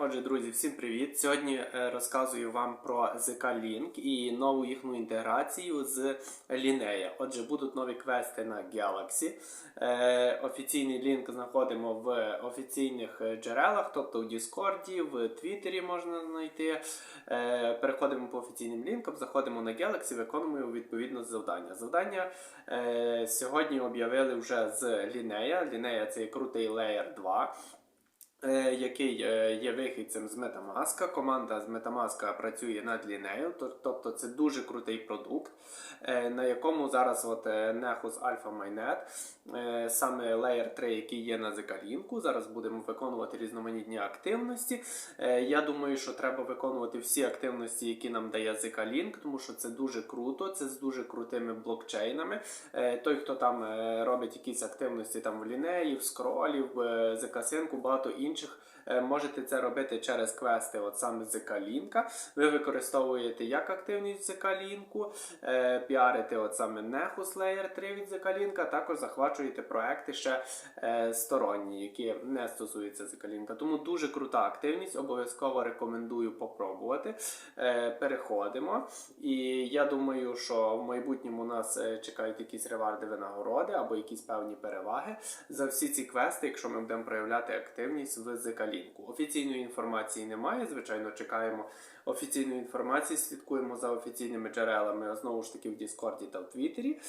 Отже, друзі, всім привіт! Сьогодні е, розказую вам про ZK Link і нову їхню інтеграцію з Lineage. Отже, будуть нові квести на Galaxy. Е, Офіційний лінк знаходимо в офіційних е, джерелах, тобто в Discord, в Твіттері можна знайти. Переходимо по офіційним лінкам, заходимо на Galaxy, виконуємо відповідно завдання. Завдання сьогодні об'явили вже з Lineage. Lineage це крутий Layer 2 е, який е, є вихідцем з Metamask. Команда з Metamask працює над лінею, тобто це дуже крутий продукт, е, на якому зараз от е, Nexus Alpha Mainnet, е, саме Layer 3, який є на ZK-лінку. Зараз будемо виконувати різноманітні активності. Е, Я думаю, що треба виконувати всі активності, які нам дає ZK-лінк, тому що це дуже круто, це з дуже крутими блокчейнами. Е, Той, хто там е, робить якісь активності там в лінеї, в скролі, в е, багато інших. Е, Можете це робити через квести, от саме ZK-лінка. Ви використовуєте як активність ZK-лінку, е, піарите от саме Nexus Layer 3 від ZK-лінка, також захвачуєте проекти ще е, сторонні, які не стосуються ZK-лінка. Тому дуже крута активність, обов'язково рекомендую попробувати. Переходимо. І я думаю, що в майбутньому нас чекають якісь реварди винагороди або якісь певні переваги за всі ці квести, якщо ми будемо проявляти активність в ZK-лінку. Офіційної інформації немає. Звичайно, чекаємо офіційної інформації, слідкуємо за офіційними джерелами знову ж таки в Діскорді та в Твіттері.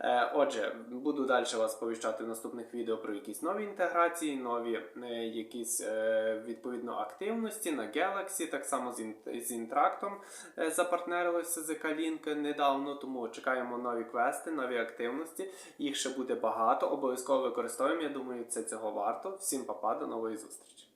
Е, Отже, буду далі вас повіщати в наступних відео про якісь нові інтеграції, нові е, якісь е, відповідно активності на Galaxy, так само з, Інтрактом запартнерилися з Link недавно, тому чекаємо нові квести, нові активності. Їх ще буде багато. Обов'язково використовуємо. Я думаю, це цього варто. Всім папа, до нової зустрічі зустріч!